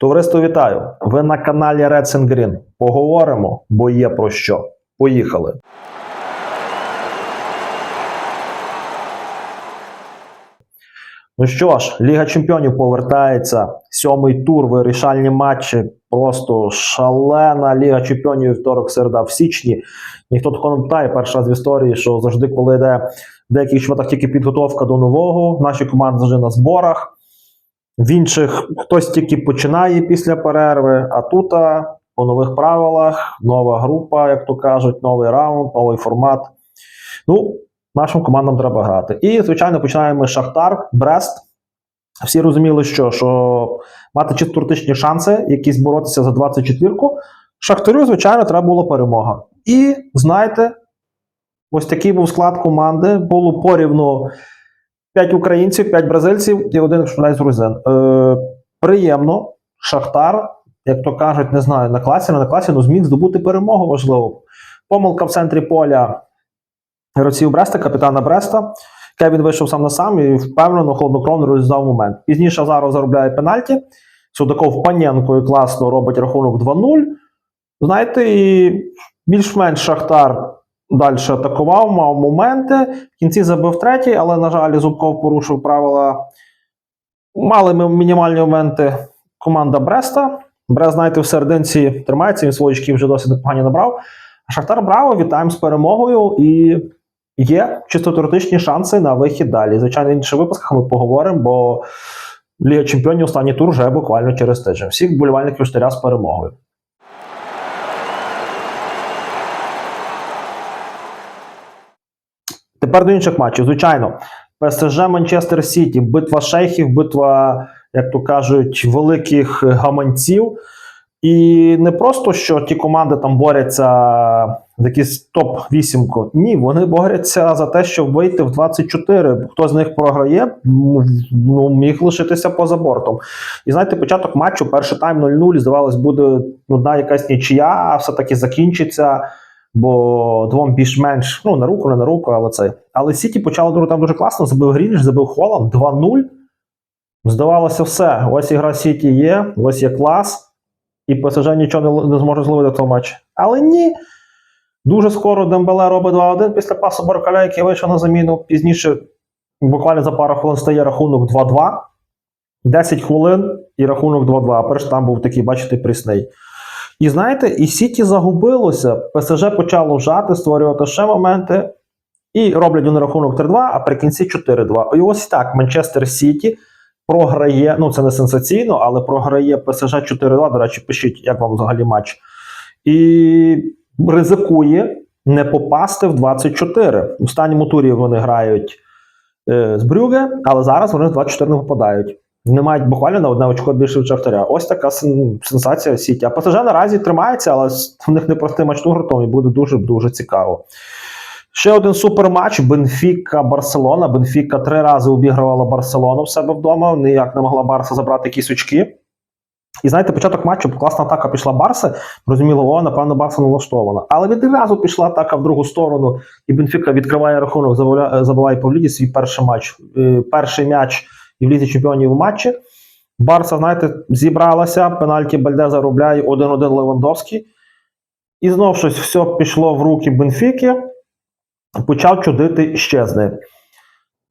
Товариство, вітаю! Ви на каналі Reds and Green. Поговоримо, бо є про що. Поїхали. Ну що ж, Ліга Чемпіонів повертається. Сьомий тур, вирішальні матчі. Просто шалена Ліга Чемпіонів вівторок, середа в січні. Ніхто такого не питає. Перший раз в історії, що завжди, коли йде в деяких чватах тільки підготовка до нового, наші команди завжди на зборах. В інших хтось тільки починає після перерви, а тут по нових правилах, нова група, як то кажуть, новий раунд, новий формат. Ну, нашим командам треба грати. І, звичайно, починаємо з Шахтар, Брест. Всі розуміли, що, що мати чисто туристичні шанси, якісь боротися за 24-ку. Шахтарю, звичайно, треба була перемога. І знаєте, ось такий був склад команди. Було порівну 5 українців, 5 бразильців і один з грузин. Е, приємно. Шахтар, як то кажуть, не знаю, на класі, не на класі, але зміг здобути перемогу важливо. Помилка в центрі поля гравців Бреста, капітана Бреста. Кевін вийшов сам на сам і впевнено, холоднокровно розв'язав момент. Пізніше Азаров заробляє пенальті. Судаков Паненко класно робить рахунок 2-0. Знаєте, і більш-менш Шахтар далі атакував, мав моменти. В кінці забив третій, але, на жаль, Зубков порушив правила. Мали ми мінімальні моменти команда Бреста. Брест, знаєте, в серединці тримається, він свої очки вже досить непогані набрав. Шахтар Браво, вітаємо з перемогою і є чисто теоретичні шанси на вихід далі. Звичайно, в інших випусках ми поговоримо, бо Ліга Чемпіонів останній тур вже буквально через тиждень. Всіх болівальників штиря з перемогою. Тепер до інших матчів. Звичайно, ПСЖ Манчестер Сіті, битва шейхів, битва, як то кажуть, великих гаманців. І не просто що ті команди там борються за якийсь топ-8. Ні, вони борються за те, щоб вийти в 24. Хто з них програє, ну, міг лишитися поза бортом. І знаєте, початок матчу, перший тайм 0-0, здавалось, буде одна якась нічия, а все-таки закінчиться. Бо двом більш-менш ну на руку, не на руку, але це. Але Сіті почало дуже там дуже класно. Забив Грінч, забив Холланд 2-0. Здавалося, все. Ось ігра Сіті є, ось є клас, і ПСЖ нічого не, не зможе зловити в тому матчі. Але ні. Дуже скоро Дембеле робить 2-1 після пасу Баркаля, який вийшов на заміну. Пізніше, буквально за пару хвилин стає рахунок 2-2. 10 хвилин і рахунок 2-2. А перш там був такий, бачите, прісний. І знаєте, і Сіті загубилося. ПСЖ почало вжати, створювати ще моменти. І роблять вони рахунок 3-2, а при кінці 4-2. І ось так Манчестер Сіті програє. Ну, це не сенсаційно, але програє ПСЖ 4-2. До речі, пишіть, як вам взагалі матч. І ризикує не попасти в 24. В останньому турі вони грають е, з Брюге, але зараз вони в 24 не попадають. Не мають буквально на одне очко більше від Шахтаря. Ось така сен- сенсація в Сіті. А ПСЖ наразі тримається, але в них непростий матч тугротом і буде дуже-дуже цікаво. Ще один суперматч Бенфіка Барселона. Бенфіка три рази обігрувала Барселону в себе вдома. Ніяк не могла Барса забрати якісь очки. І знаєте, початок матчу класна атака пішла Барса. Розуміло, о, напевно, Барса налаштована. Але відразу пішла атака в другу сторону, і Бенфіка відкриває рахунок, забиває Павліді свій перший матч. Е, Перший м'яч і в лізі чемпіонів у матчі. Барса, знаєте, зібралася, пенальті Бальде заробляє 1-1 Левандовський. І знов щось все пішло в руки Бенфіки. Почав чудити щезне.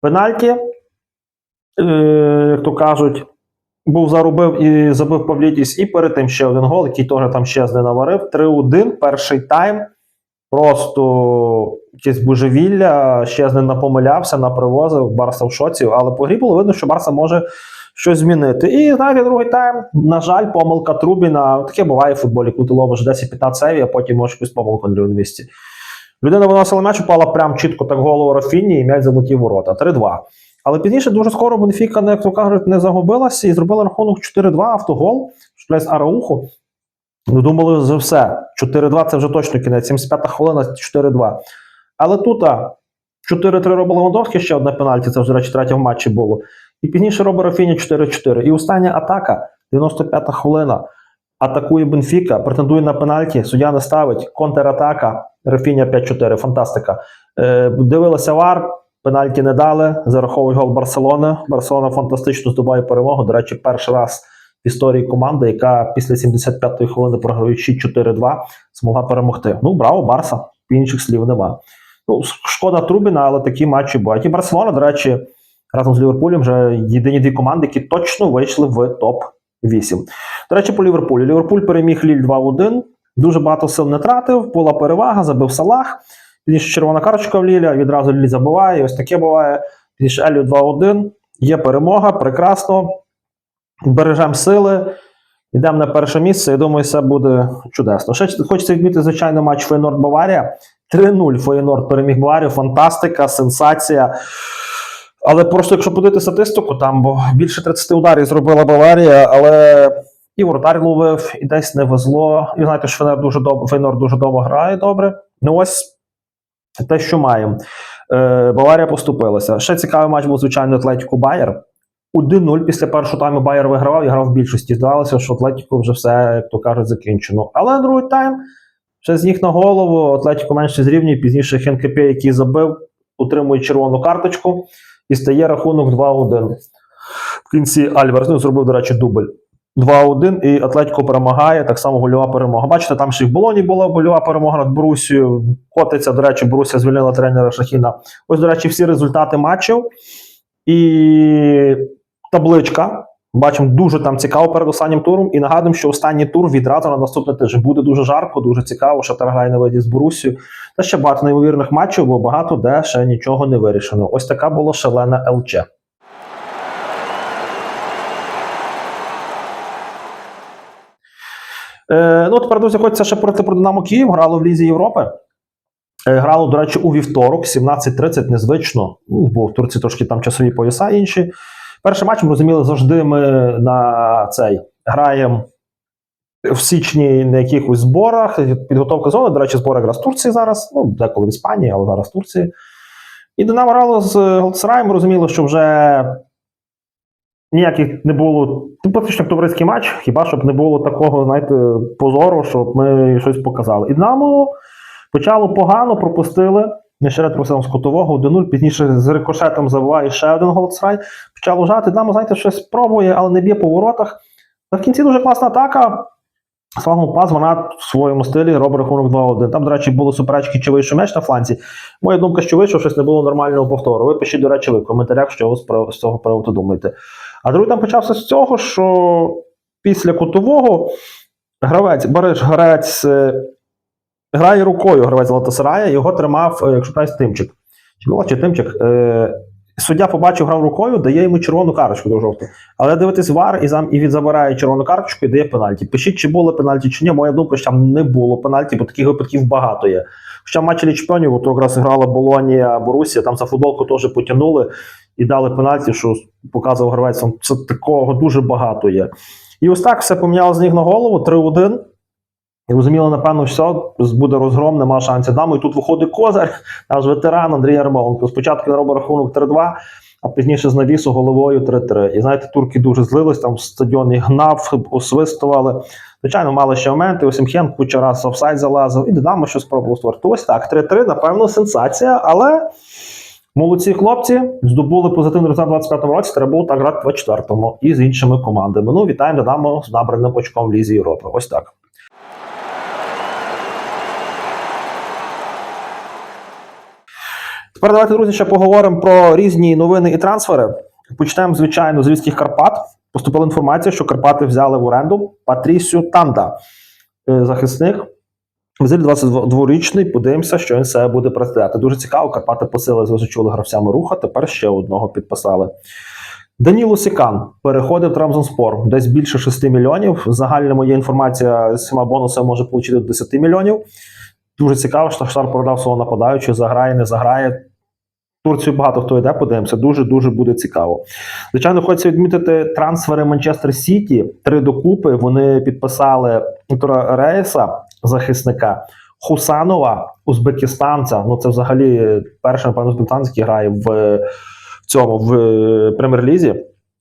Пенальті, е, як то кажуть, був заробив і забив Павлідіс, і перед тим ще один гол, який теж там щезне наварив. 3-1, перший тайм. Просто якесь божевілля, щезне напомилявся, напривозив, Барса в шоці, але по грі було видно, що Барса може щось змінити. І знаєте, другий тайм, на жаль, помилка Трубіна. Таке буває в футболі, коли ти ловиш 10-15 сейвів, а потім можеш якусь помилку на рівному місці. Людина виносила м'яч, упала прям чітко так голову Рафіні, і м'яч залетів ворота. 3-2. Але пізніше дуже скоро Бенфіка, як то кажуть, не загубилася і зробила рахунок 4-2 автогол, шплясь Арауху. Ну, думали, за все. 4-2 це вже точно кінець. 75-та хвилина 4-2. Але тут а, 4-3 робив Левандовський, ще одне пенальті, це вже, речі, третє в матчі було. І пізніше робить Рафіні 4-4. І остання атака, 95-та хвилина. Атакує Бенфіка, претендує на пенальті, суддя не ставить, контратака, Рафіня 5-4, фантастика. Е, дивилися вар, пенальті не дали, зараховують гол Барселони. Барселона фантастично здобуває перемогу. До речі, перший раз в історії команди, яка після 75-ї хвилини програючи 4-2, змогла перемогти. Ну, браво, Барса, інших слів нема. Ну, шкода Трубіна, але такі матчі бувають. І Барселона, до речі, разом з Ліверпулем вже єдині дві команди, які точно вийшли в топ-8. До речі, по Ліверпулю. Ліверпуль переміг Ліль 2-1. Дуже багато сил не тратив, була перевага, забив Салах. Пізніше червона карточка в Ліля, відразу Ліль забиває. і Ось таке буває. Пізніше Елю 2-1. Є перемога, прекрасно. Бережемо сили. Йдемо на перше місце. Я думаю, все буде чудесно. Ще хочеться відмітити, звичайно, матч Фейнорд Баварія. 3-0 Фейнорд переміг Баварію. Фантастика, сенсація. Але просто, якщо подивити статистику, там бо більше 30 ударів зробила Баварія, але і воротар ловив, і десь не везло. І знаєте, що Фейнорд дуже добре, Фейнорд дуже довго грає добре. Ну ось те, що маємо. Е, Баварія поступилася. Ще цікавий матч був, звичайно, Атлетіку Байер. 1-0 після першого тайму Байер вигравав і грав в більшості. Здавалося, що Атлетіку вже все, як то кажуть, закінчено. Але другий тайм ще з ніг на голову. Атлетіко менше зрівнює. Пізніше Хенкепе, який забив, отримує червону карточку і стає рахунок 2-1. В кінці Альварес ну, зробив, до речі, дубль. 2-1, і Атлетіко перемагає. Так само гольова перемога. Бачите, там ще й в Болоні була гольова перемога над Борусією. Котиться, до речі, Борусія звільнила тренера Шахіна. Ось, до речі, всі результати матчів. І табличка. Бачимо, дуже там цікаво перед останнім туром. І нагадуємо, що останній тур відразу на наступний тиждень буде дуже жарко, дуже цікаво. Шатар грає на виді з Борусією. Та ще багато неймовірних матчів, бо багато де ще нічого не вирішено. Ось така була шалена ЛЧ. Е, ну, тепер, друзі, хочеться ще проти про Динамо Київ. Грало в Лізі Європи. Е, грало, до речі, у вівторок, 17.30, незвично, ну, бо в Турції трошки там часові пояса інші. Перший матч, ми розуміли, завжди ми на цей граємо в січні на якихось зборах. Підготовка зони, до речі, збори якраз Турції зараз, ну, деколи в Іспанії, але зараз в Турції. І Динамо грало з Галатасараєм, ми розуміли, що вже ніяких не було. Ну, практично товариський матч, хіба щоб не було такого, знаєте, позору, щоб ми щось показали. І Динамо почало погано, пропустили. Нещеред просив з котового 1-0, пізніше з рикошетом забуває ще один Галатасарай. Почало жати. Динамо, знаєте, щось пробує, але не б'є по воротах. Та в кінці дуже класна атака. Славно пас, вона в своєму стилі робить рахунок 2-1. Там, до речі, були суперечки, чи вийшов меч на фланці. Моя думка, що вийшов, щось не було нормального повтору. Ви пишіть, до речі, ви в коментарях, що ви з цього приводу думаєте. А другий там почався з цього, що після кутового гравець, Бориш, гравець е, грає рукою, гравець Латасарая, його тримав, е, якщо правильно, Тимчик. Чи була чи Тимчик? Е, Суддя побачив, грав рукою, дає йому червону карточку до жовту. Але дивитись вар і зам і він забирає червону карточку і дає пенальті. Пишіть, чи було пенальті, чи ні. Моя думка, що там не було пенальті, бо таких випадків багато є. Хоча в матчі чемпіонів, то якраз грала Болонія, Борусія, там за футболку теж потягнули і дали пенальті, що показував гравець. Це такого дуже багато є. І ось так все поміняло з ніг на голову, 3-1. І розуміло, напевно, все, буде розгром, нема шансів. Дамо, і тут виходить козар, наш ветеран Андрій Ярмоленко. Спочатку він робить рахунок 3-2, а пізніше з навісу головою 3-3. І знаєте, турки дуже злились, там стадіон їх гнав, освистували. Звичайно, мали ще моменти. Осімхен куча раз офсайд залазив, і Динамо щось спробував створити. Ось так, 3-3, напевно, сенсація, але. Молодці хлопці здобули позитивний результат у 25-му році. Треба було так грати 24-му і з іншими командами. Ну, вітаємо Динамо з набраним очком в Лізі Європи. Ось так. Тепер давайте, друзі, ще поговоримо про різні новини і трансфери. Почнемо, звичайно, з Львівських Карпат. Поступила інформація, що Карпати взяли в оренду Патрісю Танда, е, захисник. Взагалі 22-річний, подивимося, що він себе буде представляти. Дуже цікаво, Карпати посили звичайно гравцями руха, тепер ще одного підписали. Даніло Сікан переходив Трамзонспор, десь більше 6 мільйонів. Загальна моя інформація з всіма бонусами може отримати до 10 мільйонів. Дуже цікаво, що Штар продав свого нападаючого, заграє, не заграє. Турцію багато хто йде, подивимося. Дуже дуже буде цікаво. Звичайно, хочеться відмітити трансфери Манчестер Сіті. Три докупи. Вони підписали Віктора Рейса, захисника, Хусанова, узбекистанця. Ну це взагалі перший, напевно, узбекистанець, який грає в, в цьому в е, прем'єр-лізі.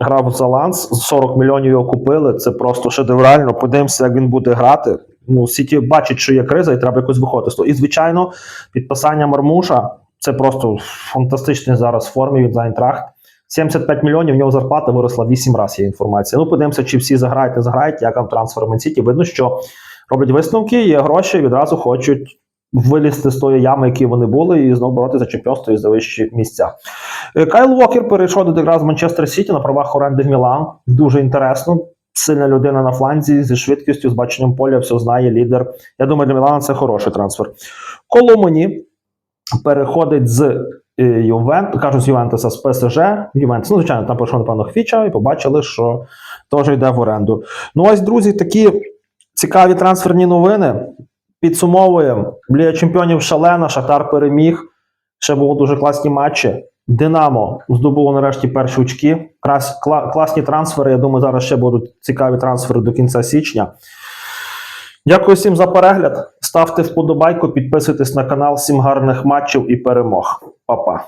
Грав за Ланс, 40 мільйонів його купили. Це просто шедеврально. Подивимося, як він буде грати. Ну, Сіті бачить, що є криза, і треба якось виходити. І, звичайно, підписання Мармуша це просто в фантастичній зараз формі від Зайнтрахт. 75 мільйонів, в нього зарплата виросла 8 разів, інформація. Ну, подивимося, чи всі заграють, не заграють, як там трансфер в Сіті. Видно, що роблять висновки, є гроші, відразу хочуть вилізти з тої ями, які вони були, і знову боротися чемпіонство і за вищі місця. Е, Кайл Уокер перейшов до якраз Манчестер Сіті на правах оренди в Мілан. Дуже інтересно. Сильна людина на фланзі зі швидкістю, з баченням поля, все знає, лідер. Я думаю, для Мілана це хороший трансфер. Коломоні переходить з е, Ювент, кажуть, з Ювентуса з ПСЖ. Ювентус, ну, звичайно, там пройшов, напевно, Хвіча, і побачили, що теж йде в оренду. Ну, ось, друзі, такі цікаві трансферні новини. Підсумовуємо. Ліга чемпіонів шалена, Шахтар переміг. Ще були дуже класні матчі. Динамо здобуло нарешті перші очки. Крас, кла, класні трансфери. Я думаю, зараз ще будуть цікаві трансфери до кінця січня. Дякую всім за перегляд. Ставте вподобайку, підписуйтесь на канал. Всім гарних матчів і перемог. Па-па.